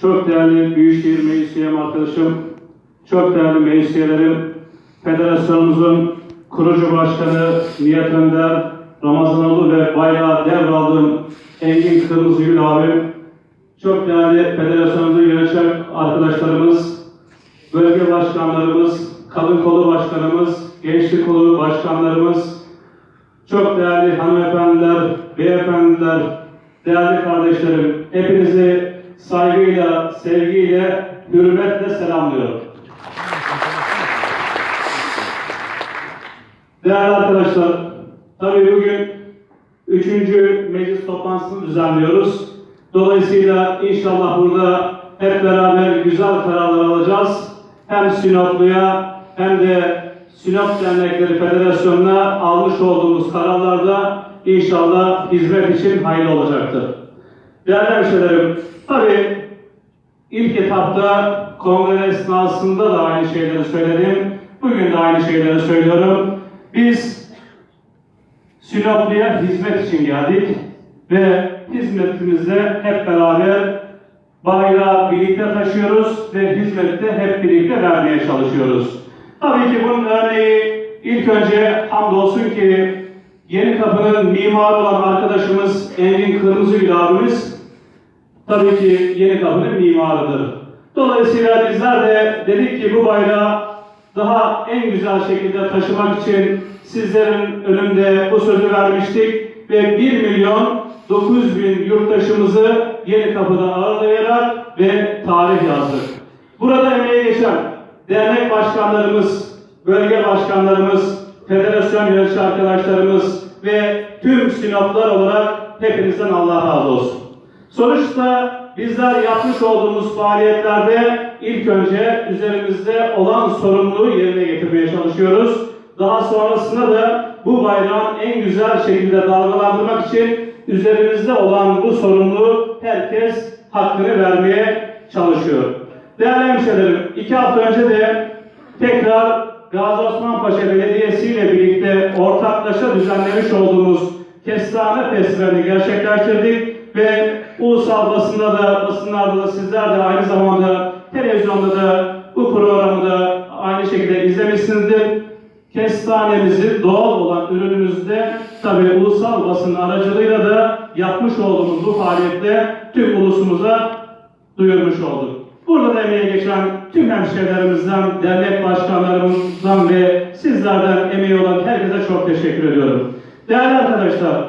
çok değerli Büyükşehir Meclis Üyem arkadaşım, çok değerli meclis üyelerim, federasyonumuzun kurucu başkanı Nihat Önder, Ramazanoğlu ve bayrağı devraldığım Engin Kırmızıgül abim, çok değerli federasyonumuzu yöneten arkadaşlarımız, bölge başkanlarımız, kadın kolu başkanımız, gençlik kolu başkanlarımız, çok değerli hanımefendiler, beyefendiler, değerli kardeşlerim, hepinizi saygıyla, sevgiyle, hürmetle selamlıyorum. Değerli arkadaşlar, tabii bugün üçüncü meclis toplantısını düzenliyoruz. Dolayısıyla inşallah burada hep beraber güzel kararlar alacağız. Hem Sinoplu'ya hem de Sinop Dernekleri Federasyonu'na almış olduğumuz kararlarda inşallah hizmet için hayırlı olacaktır. Değerli hemşehrilerim, tabii ilk etapta kongre esnasında da aynı şeyleri söyledim. Bugün de aynı şeyleri söylüyorum. Biz Sinoplu'ya hizmet için geldik ve hizmetimizde hep beraber bayrağı birlikte taşıyoruz ve hizmette hep birlikte vermeye çalışıyoruz. Tabii ki bunun örneği ilk önce hamdolsun ki Yeni Kapı'nın mimarı olan arkadaşımız Engin Kırmızıgül abimiz tabii ki Yeni Kapı'nın mimarıdır. Dolayısıyla bizler de dedik ki bu bayrağı daha en güzel şekilde taşımak için sizlerin önünde bu sözü vermiştik ve 1 milyon 900 bin yurttaşımızı Yeni Kapı'da ağırlayarak ve tarih yazdık. Burada emeği geçen dernek başkanlarımız, bölge başkanlarımız, federasyon yönetici arkadaşlarımız ve tüm Sinoplar olarak hepinizden Allah razı olsun. Sonuçta bizler yapmış olduğumuz faaliyetlerde ilk önce üzerimizde olan sorumluluğu yerine getirmeye çalışıyoruz. Daha sonrasında da bu bayrağın en güzel şekilde dalgalandırmak için üzerimizde olan bu sorumluluğu herkes hakkını vermeye çalışıyor. Değerli hemşehrilerim, iki hafta önce de tekrar Gazi Osman Belediyesi ile birlikte ortaklaşa düzenlemiş olduğumuz Kestane Festivali gerçekleştirdik ve ulusal basında da, basınlarda da sizler de aynı zamanda televizyonda da bu programı da aynı şekilde izlemişsinizdir. Kestanemizi doğal olan ürünümüzde tabi ulusal basın aracılığıyla da yapmış olduğumuz bu faaliyette tüm ulusumuza duyurmuş olduk. Burada da emeği geçen tüm hemşehrilerimizden, dernek başkanlarımızdan ve sizlerden emeği olan herkese çok teşekkür ediyorum. Değerli arkadaşlar,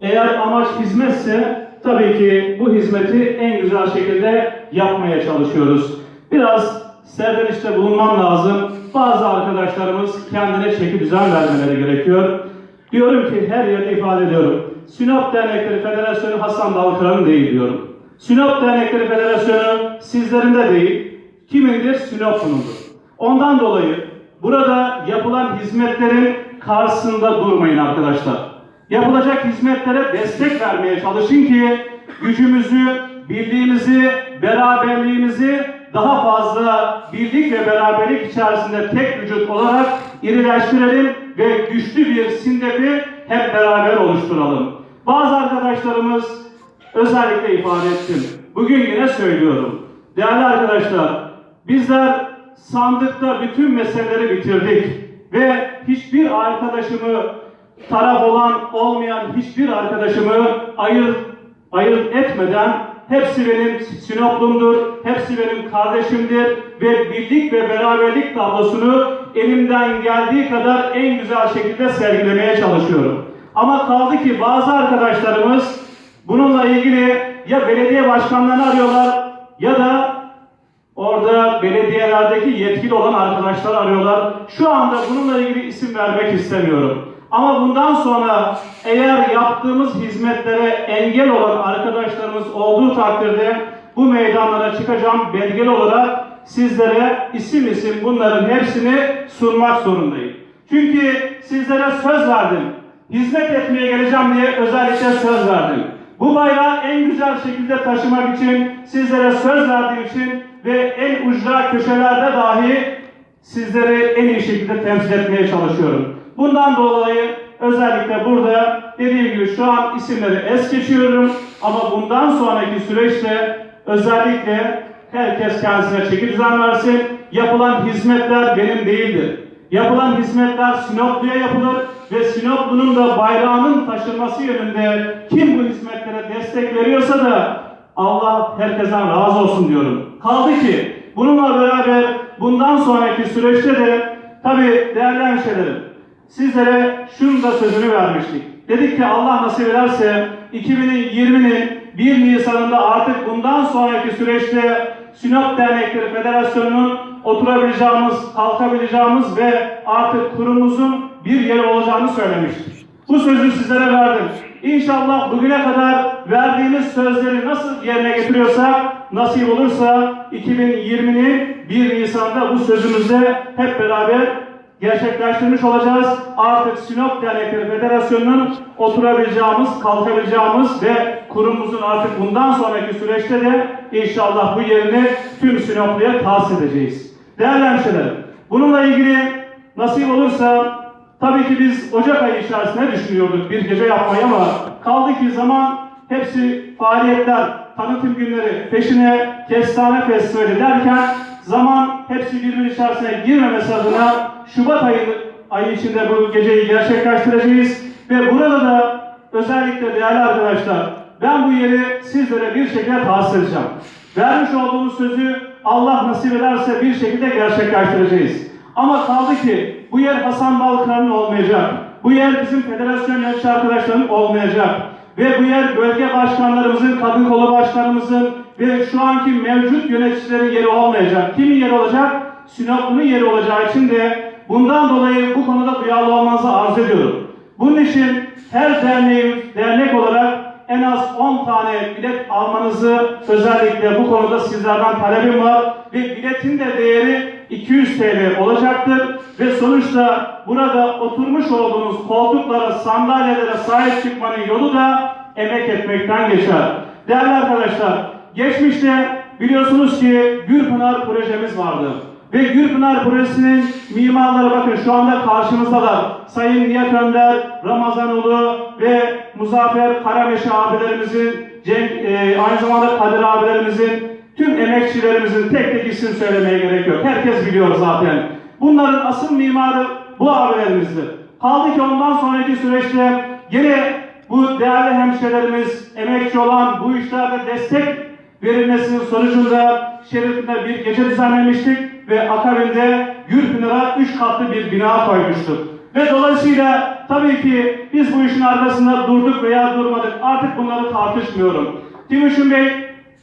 eğer amaç hizmetse tabii ki bu hizmeti en güzel şekilde yapmaya çalışıyoruz. Biraz serzenişte bulunmam lazım. Bazı arkadaşlarımız kendine çeki düzen vermeleri gerekiyor. Diyorum ki her yerde ifade ediyorum. Sinop Dernekleri Federasyonu Hasan Dalkıran'ın değil diyorum. Sinop Dernekleri Federasyonu sizlerin de değil, kimindir? Sinop'unundur. Ondan dolayı burada yapılan hizmetlerin karşısında durmayın arkadaşlar. Yapılacak hizmetlere destek vermeye çalışın ki gücümüzü, birliğimizi, beraberliğimizi daha fazla birlik ve beraberlik içerisinde tek vücut olarak irileştirelim ve güçlü bir sindefi hep beraber oluşturalım. Bazı arkadaşlarımız özellikle ifade ettim. Bugün yine söylüyorum. Değerli arkadaşlar, bizler sandıkta bütün meseleleri bitirdik ve hiçbir arkadaşımı taraf olan olmayan hiçbir arkadaşımı ayırt, ayırt etmeden hepsi benim Sinoplumdur, hepsi benim kardeşimdir ve birlik ve beraberlik tablosunu elimden geldiği kadar en güzel şekilde sergilemeye çalışıyorum. Ama kaldı ki bazı arkadaşlarımız bununla ilgili ya belediye başkanlarını arıyorlar ya da orada belediyelerdeki yetkili olan arkadaşlar arıyorlar. Şu anda bununla ilgili isim vermek istemiyorum. Ama bundan sonra eğer yaptığımız hizmetlere engel olan arkadaşlarımız olduğu takdirde bu meydanlara çıkacağım belgeli olarak sizlere isim isim bunların hepsini sunmak zorundayım. Çünkü sizlere söz verdim. Hizmet etmeye geleceğim diye özellikle söz verdim. Bu bayrağı en güzel şekilde taşımak için sizlere söz verdiğim için ve en ucra köşelerde dahi sizleri en iyi şekilde temsil etmeye çalışıyorum. Bundan dolayı özellikle burada dediğim gibi şu an isimleri es geçiyorum ama bundan sonraki süreçte özellikle herkes kendisine çeki düzen versin. Yapılan hizmetler benim değildir. Yapılan hizmetler Sinoplu'ya yapılır ve Sinoplu'nun da bayrağının taşınması yönünde kim bu hizmetlere destek veriyorsa da Allah herkesten razı olsun diyorum. Kaldı ki bununla beraber bundan sonraki süreçte de tabii değerli hemşehrilerim sizlere şunun da sözünü vermiştik. Dedik ki Allah nasip ederse 2020'nin 1 Nisan'ında artık bundan sonraki süreçte Sinop Dernekleri Federasyonu'nun oturabileceğimiz, kalkabileceğimiz ve artık kurumumuzun bir yeri olacağını söylemiştik. Bu sözü sizlere verdim. İnşallah bugüne kadar verdiğimiz sözleri nasıl yerine getiriyorsak, nasip olursa 2020'nin 1 Nisan'da bu sözümüzde hep beraber gerçekleştirmiş olacağız. Artık Sinop Dernekleri Federasyonu'nun oturabileceğimiz, kalkabileceğimiz ve kurumumuzun artık bundan sonraki süreçte de inşallah bu yerini tüm Sinoplu'ya tahsis edeceğiz. Değerli hemşehrilerim, bununla ilgili nasip olursa tabii ki biz Ocak ayı içerisinde düşünüyorduk bir gece yapmayı ama kaldı ki zaman hepsi faaliyetler, tanıtım günleri, peşine kestane festivali derken zaman hepsi birbiri içerisine girmemesi adına Şubat ayı, ayı içinde bu geceyi gerçekleştireceğiz ve burada da özellikle değerli arkadaşlar ben bu yeri sizlere bir şekilde tahsis edeceğim. Vermiş olduğumuz sözü Allah nasip ederse bir şekilde gerçekleştireceğiz. Ama kaldı ki bu yer Hasan Balkan'ın olmayacak. Bu yer bizim federasyon yönetici arkadaşlarının olmayacak. Ve bu yer bölge başkanlarımızın, kadın kolu başkanımızın ve şu anki mevcut yöneticilerin yeri olmayacak. Kimin yeri olacak? Sinoplu'nun yeri olacağı için de bundan dolayı bu konuda duyarlı olmanızı arz ediyorum. Bunun için her derneğim dernek olarak en az 10 tane bilet almanızı özellikle bu konuda sizlerden talebim var ve biletin de değeri 200 TL olacaktır ve sonuçta burada oturmuş olduğunuz koltuklara, sandalyelere sahip çıkmanın yolu da emek etmekten geçer. Değerli arkadaşlar, geçmişte biliyorsunuz ki Gürpınar projemiz vardı. Ve Gürpınar Projesi'nin mimarları bakın şu anda karşımızdalar. Sayın Nihat Önder, Ramazanoğlu ve Muzaffer Karameşe abilerimizin, Cenk, e, aynı zamanda Kadir abilerimizin, tüm emekçilerimizin tek tek isim söylemeye gerek yok. Herkes biliyor zaten. Bunların asıl mimarı bu abilerimizdir. Kaldı ki ondan sonraki süreçte yine bu değerli hemşehrilerimiz emekçi olan bu işlerde destek verilmesinin sonucunda şeridinde bir gece düzenlemiştik ve akabinde Gürpınar'a üç katlı bir bina koymuştuk. Ve dolayısıyla tabii ki biz bu işin arkasında durduk veya durmadık. Artık bunları tartışmıyorum. Timuçin Bey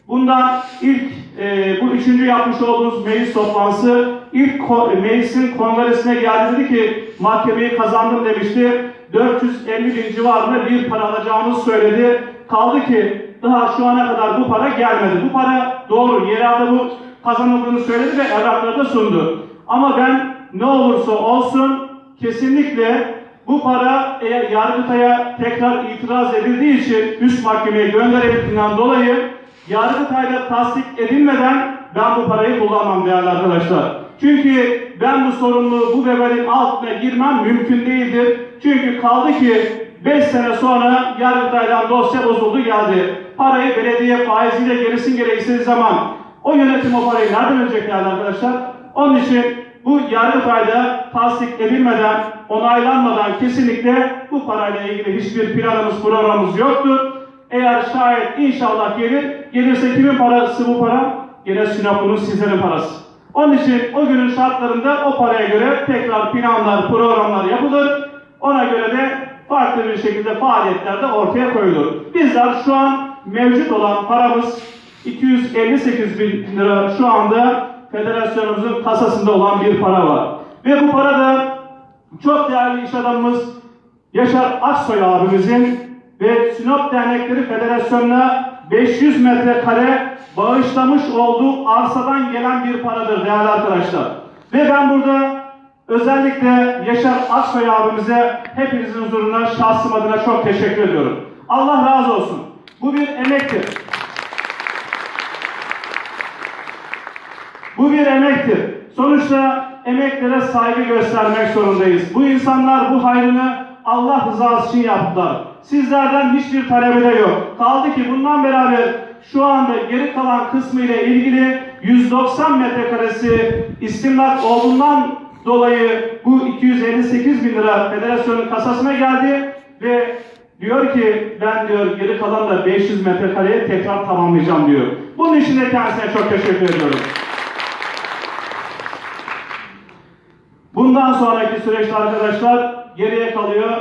bundan ilk e, bu üçüncü yapmış olduğumuz meclis toplantısı ilk meclisin kongresine geldi dedi ki mahkemeyi kazandım demişti. 450 bin civarında bir para alacağımızı söyledi. Kaldı ki daha şu ana kadar bu para gelmedi. Bu para doğru yerelde bu kazanıldığını söyledi ve evrakları da sundu. Ama ben ne olursa olsun kesinlikle bu para eğer Yargıtay'a tekrar itiraz edildiği için üst mahkemeye gönderildiğinden dolayı Yargıtay'da tasdik edilmeden ben bu parayı kullanmam değerli arkadaşlar. Çünkü ben bu sorumluluğu bu vebalin altına girmem mümkün değildir. Çünkü kaldı ki 5 sene sonra Yargıtay'dan dosya bozuldu geldi. Parayı belediye faiziyle gerisin gereksiz zaman o yönetim o parayı nereden ödeyecek değerli arkadaşlar? Onun için bu Yargıtay'da tasdik edilmeden, onaylanmadan kesinlikle bu parayla ilgili hiçbir planımız, programımız yoktur. Eğer şayet inşallah gelir, gelirse kimin parası bu para? Yine Sinoplu'nun sizlerin parası. Onun için o günün şartlarında o paraya göre tekrar planlar, programlar yapılır. Ona göre de farklı bir şekilde faaliyetler de ortaya koyulur. Bizler şu an mevcut olan paramız 258 bin lira şu anda federasyonumuzun kasasında olan bir para var. Ve bu para da çok değerli iş adamımız Yaşar Aksoy abimizin ve Sinop Dernekleri Federasyonu'na 500 metrekare bağışlamış olduğu arsadan gelen bir paradır değerli arkadaşlar. Ve ben burada özellikle Yaşar Aksoy abimize hepinizin huzuruna şahsım adına çok teşekkür ediyorum. Allah razı olsun. Bu bir emektir. Bu bir emektir. Sonuçta emeklere saygı göstermek zorundayız. Bu insanlar bu hayrını Allah rızası için yaptılar. Sizlerden hiçbir talebi de yok. Kaldı ki bundan beraber şu anda geri kalan kısmı ile ilgili 190 metrekaresi istimlak olduğundan dolayı bu 258 bin lira federasyonun kasasına geldi ve diyor ki ben diyor geri kalan da 500 metrekareye tekrar tamamlayacağım diyor. Bunun için de kendisine çok teşekkür ediyorum. Bundan sonraki süreçte arkadaşlar geriye kalıyor.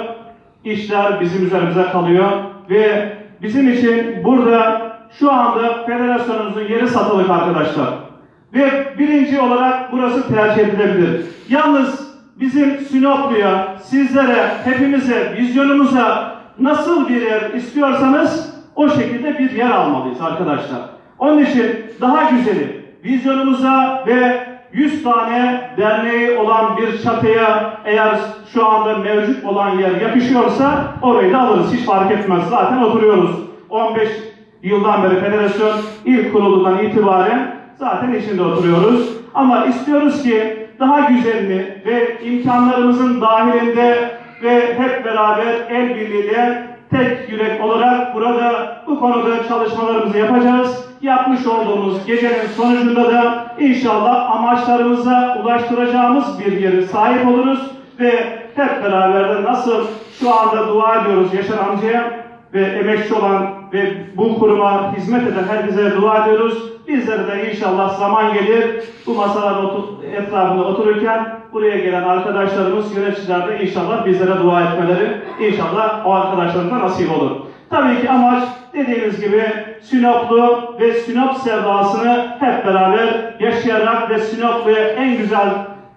İşler bizim üzerimize kalıyor ve bizim için burada şu anda federasyonumuzun yeri satılık arkadaşlar. Ve birinci olarak burası tercih edilebilir. Yalnız bizim Sinoplu'ya, sizlere, hepimize, vizyonumuza nasıl bir yer istiyorsanız o şekilde bir yer almalıyız arkadaşlar. Onun için daha güzeli vizyonumuza ve 100 tane derneği olan bir çatıya eğer şu anda mevcut olan yer yakışıyorsa orayı da alırız. Hiç fark etmez. Zaten oturuyoruz. 15 yıldan beri federasyon ilk kurulduğundan itibaren zaten içinde oturuyoruz. Ama istiyoruz ki daha güzelini ve imkanlarımızın dahilinde ve hep beraber el birliğiyle tek yürek olarak burada bu konuda çalışmalarımızı yapacağız. Yapmış olduğumuz gecenin sonucunda da inşallah amaçlarımıza ulaştıracağımız bir yere sahip oluruz ve hep beraber de nasıl şu anda dua ediyoruz Yaşar amcaya ve emekçi olan ve bu kuruma hizmet eden herkese dua ediyoruz. Bizlere de inşallah zaman gelir bu masalar etrafında otururken buraya gelen arkadaşlarımız, yöneticiler de inşallah bizlere dua etmeleri inşallah o arkadaşlarımıza nasip olur. Tabii ki amaç dediğimiz gibi Sinoplu ve Sinop sevdasını hep beraber yaşayarak ve Sinoplu'ya en güzel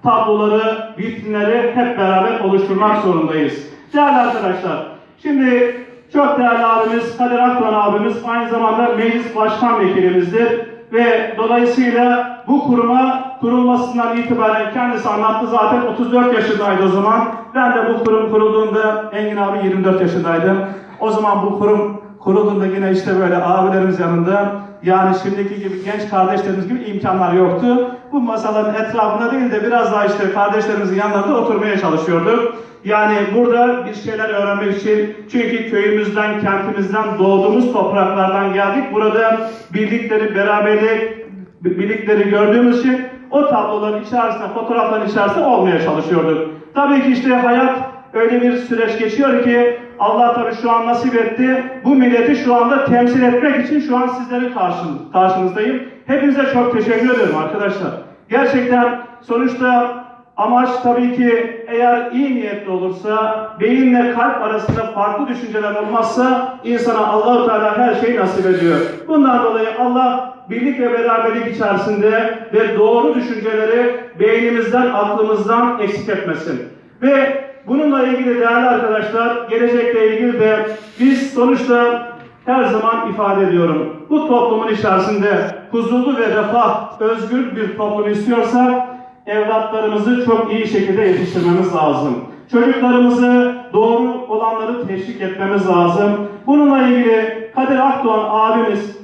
tabloları, vitrinleri hep beraber oluşturmak zorundayız. Değerli arkadaşlar, şimdi çok değerli abimiz Kadir Akdoğan abimiz aynı zamanda meclis başkan vekilimizdir ve dolayısıyla bu kuruma kurulmasından itibaren kendisi anlattı zaten 34 yaşındaydı o zaman. Ben de bu kurum kurulduğunda Engin abi 24 yaşındaydım. O zaman bu kurum kurulduğunda yine işte böyle abilerimiz yanında yani şimdiki gibi genç kardeşlerimiz gibi imkanlar yoktu. Bu masaların etrafında değil de biraz daha işte kardeşlerimizin yanlarında oturmaya çalışıyorduk. Yani burada bir şeyler öğrenmek için çünkü köyümüzden, kentimizden, doğduğumuz topraklardan geldik. Burada birlikleri, beraberlik, birlikleri gördüğümüz için o tabloların içerisinde, fotoğrafların içerisinde olmaya çalışıyorduk. Tabii ki işte hayat öyle bir süreç geçiyor ki Allah tabii şu an nasip etti. Bu milleti şu anda temsil etmek için şu an sizlerin karşın, karşınızdayım. Hepinize çok teşekkür ederim arkadaşlar. Gerçekten sonuçta amaç tabii ki eğer iyi niyetli olursa, beyinle kalp arasında farklı düşünceler olmazsa insana Allahu Teala her şeyi nasip ediyor. Bundan dolayı Allah birlik ve beraberlik içerisinde ve doğru düşünceleri beynimizden, aklımızdan eksik etmesin. Ve bununla ilgili değerli arkadaşlar, gelecekle ilgili de biz sonuçta her zaman ifade ediyorum. Bu toplumun içerisinde huzurlu ve refah, özgür bir toplum istiyorsak evlatlarımızı çok iyi şekilde yetiştirmemiz lazım. Çocuklarımızı doğru olanları teşvik etmemiz lazım. Bununla ilgili Kadir Akdoğan abimiz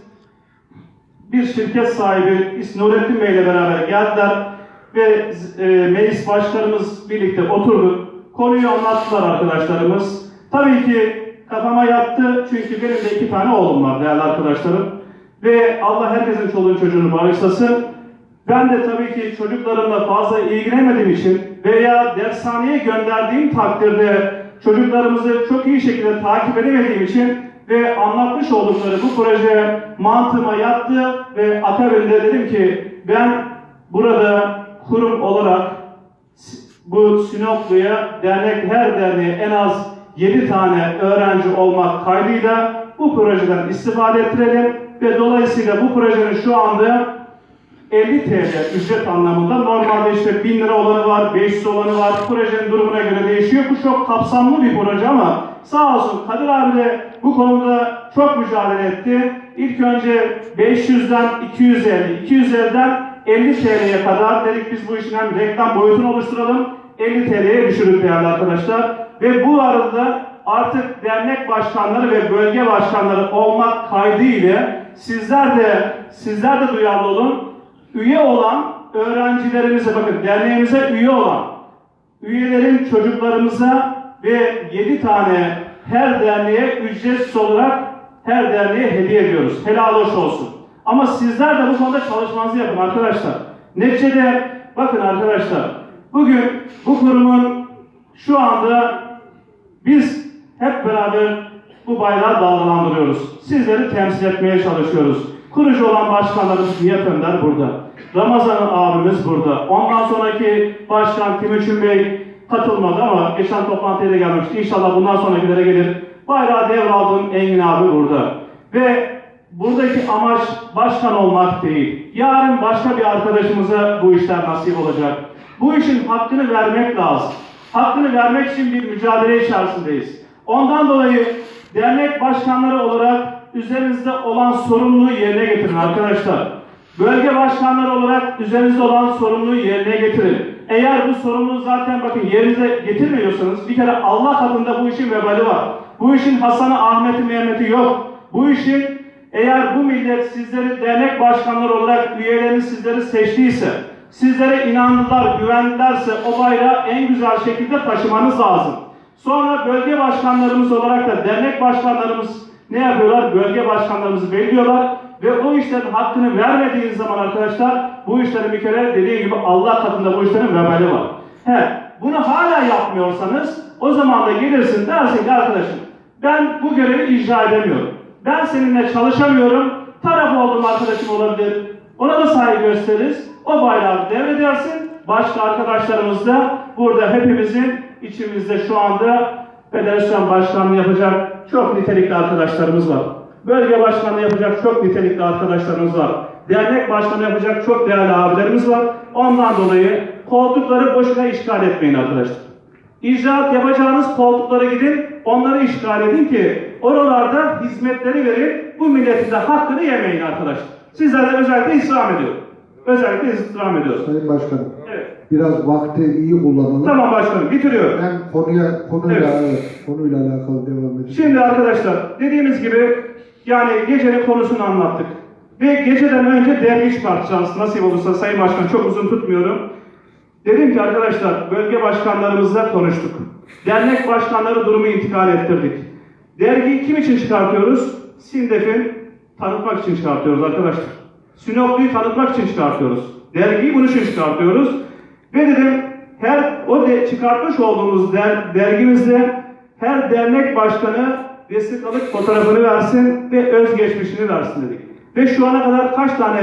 bir şirket sahibi Nurettin Bey ile beraber geldiler ve e, meclis başkanımız birlikte oturduk. Konuyu anlattılar arkadaşlarımız. Tabii ki kafama yattı çünkü benim de iki tane oğlum var değerli arkadaşlarım. Ve Allah herkesin çoluğun çocuğunu bağışlasın. Ben de tabii ki çocuklarımla fazla ilgilenemediğim için veya dershaneye gönderdiğim takdirde çocuklarımızı çok iyi şekilde takip edemediğim için ve anlatmış oldukları bu proje mantığıma yattı ve akabinde dedim ki ben burada kurum olarak bu Sinoplu'ya dernek her derneğe en az 7 tane öğrenci olmak kaydıyla bu projeden istifade ettirelim ve dolayısıyla bu projenin şu anda 50 TL ücret anlamında normalde işte 1000 lira olanı var, 500 olanı var. Projenin durumuna göre değişiyor. Bu çok kapsamlı bir proje ama sağ olsun Kadir abi de bu konuda çok mücadele etti. İlk önce 500'den 250, 250'den 50 TL'ye kadar dedik biz bu işin hem reklam boyutunu oluşturalım. 50 TL'ye düşürüp değerli arkadaşlar. Ve bu arada artık dernek başkanları ve bölge başkanları olmak kaydıyla sizler de sizler de duyarlı olun üye olan öğrencilerimize bakın derneğimize üye olan üyelerin çocuklarımıza ve 7 tane her derneğe ücretsiz olarak her derneğe hediye ediyoruz. Helal hoş olsun. Ama sizler de bu konuda çalışmanızı yapın arkadaşlar. Neticede bakın arkadaşlar bugün bu kurumun şu anda biz hep beraber bu bayrağı dalgalandırıyoruz. Sizleri temsil etmeye çalışıyoruz. Kurucu olan başkanlarımız Nihat Önder burada. Ramazan abimiz burada. Ondan sonraki başkan Timuçin Bey katılmadı ama geçen toplantıya da gelmemişti. İnşallah bundan sonrakilere gelir. Bayrağı devraldığım Engin abi burada. Ve buradaki amaç başkan olmak değil. Yarın başka bir arkadaşımıza bu işler nasip olacak. Bu işin hakkını vermek lazım. Hakkını vermek için bir mücadele içerisindeyiz. Ondan dolayı dernek başkanları olarak üzerinizde olan sorumluluğu yerine getirin arkadaşlar. Bölge başkanları olarak üzerinizde olan sorumluluğu yerine getirin. Eğer bu sorumluluğu zaten bakın yerinize getirmiyorsanız bir kere Allah katında bu işin vebali var. Bu işin Hasan'ı, Ahmet'i, Mehmet'i yok. Bu işin eğer bu millet sizleri dernek başkanları olarak üyeleriniz sizleri seçtiyse, sizlere inandılar, güvendilerse o bayrağı en güzel şekilde taşımanız lazım. Sonra bölge başkanlarımız olarak da dernek başkanlarımız ne yapıyorlar? Bölge başkanlarımızı belirliyorlar ve o işlerin hakkını vermediğiniz zaman arkadaşlar bu işlerin bir kere dediğim gibi Allah katında bu işlerin vebali var. He, bunu hala yapmıyorsanız o zaman da gelirsin dersin ki arkadaşım ben bu görevi icra edemiyorum. Ben seninle çalışamıyorum. Taraf olduğum arkadaşım olabilir. Ona da saygı gösteririz. O bayrağı devredersin. Başka arkadaşlarımız da burada hepimizin içimizde şu anda federasyon başkanlığı yapacak çok nitelikli arkadaşlarımız var. Bölge başkanlığı yapacak çok nitelikli arkadaşlarımız var. Dernek başkanı yapacak çok değerli abilerimiz var. Ondan dolayı koltukları boşuna işgal etmeyin arkadaşlar. İcraat yapacağınız koltuklara gidin, onları işgal edin ki oralarda hizmetleri verin, bu milletin de hakkını yemeyin arkadaşlar. Sizlerle özellikle istirham ediyorum. Özellikle istirham ediyorum. Sayın Başkanım, Evet. biraz vakti iyi kullanalım. Tamam başkanım, bitiriyorum. Ben konuya konuyla Evet. evet, konuyla alakalı devam edeceğim. Şimdi arkadaşlar dediğimiz gibi yani gecenin konusunu anlattık. Ve geceden önce dergi çıkartacağız nasip olursa Sayın Başkan çok uzun tutmuyorum. Dedim ki arkadaşlar bölge başkanlarımızla konuştuk. Dernek başkanları durumu intikal ettirdik. Dergiyi kim için çıkartıyoruz? Sindef'in tanıtmak için çıkartıyoruz arkadaşlar. Sinoplu'yu tanıtmak için çıkartıyoruz. Dergiyi bunun için çıkartıyoruz. Ve dedim her o de çıkartmış olduğumuz der, dergimizde her dernek başkanı vesikalık fotoğrafını versin ve özgeçmişini versin dedik. Ve şu ana kadar kaç tane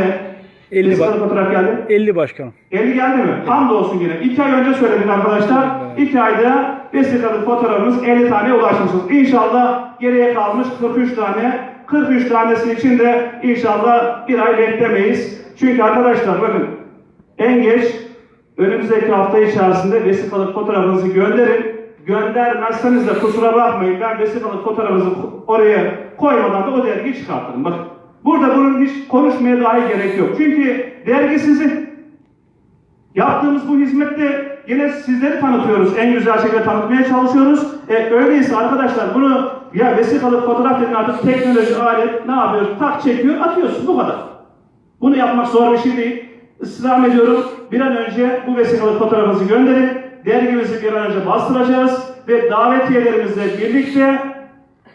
50 vesikalık fotoğraf geldi? 50 başkanım. 50 geldi mi? Hamdolsun yine. 2 ay önce söyledik arkadaşlar. 2 ayda vesikalık fotoğrafımız 50 tane ulaşmışız. İnşallah geriye kalmış 43 tane. 43 tanesi için de inşallah bir ay beklemeyiz. Çünkü arkadaşlar bakın en geç önümüzdeki hafta içerisinde vesikalık fotoğrafınızı gönderin. Göndermezseniz de kusura bakmayın ben vesikalık fotoğrafınızı oraya koymadan da o dergiyi çıkartırım. Bakın burada bunun hiç konuşmaya dahi gerek yok. Çünkü dergi sizin. Yaptığımız bu hizmette yine sizleri tanıtıyoruz. En güzel şekilde tanıtmaya çalışıyoruz. E, öyleyse arkadaşlar bunu ya vesikalık fotoğraf dediğin artık teknoloji alet ne yapıyoruz? Tak çekiyor atıyorsun bu kadar. Bunu yapmak zor bir şey değil. Israr ediyorum. Bir an önce bu vesikalık fotoğrafınızı gönderin. Dergimizi bir an önce bastıracağız. Ve davetiyelerimizle birlikte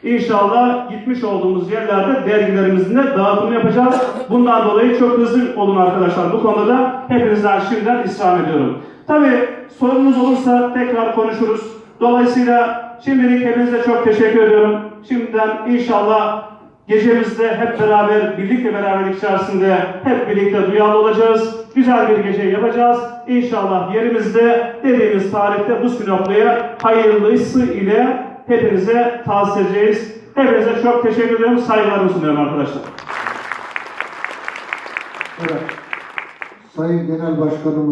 İnşallah gitmiş olduğumuz yerlerde dergilerimizin de dağıtımı yapacağız. Bundan dolayı çok hızlı olun arkadaşlar. Bu konuda da hepinizden şimdiden istirham ediyorum. Tabii sorunuz olursa tekrar konuşuruz. Dolayısıyla şimdilik hepinize çok teşekkür ediyorum. Şimdiden inşallah gecemizde hep beraber, birlik ve beraberlik içerisinde hep birlikte duyarlı olacağız. Güzel bir gece yapacağız. İnşallah yerimizde dediğimiz tarihte bu Sinoplu'ya hayırlısı ile hepinize tavsiye edeceğiz. Hepinize çok teşekkür ediyorum. Saygılarımı sunuyorum arkadaşlar. Evet. Sayın Genel Başkanımız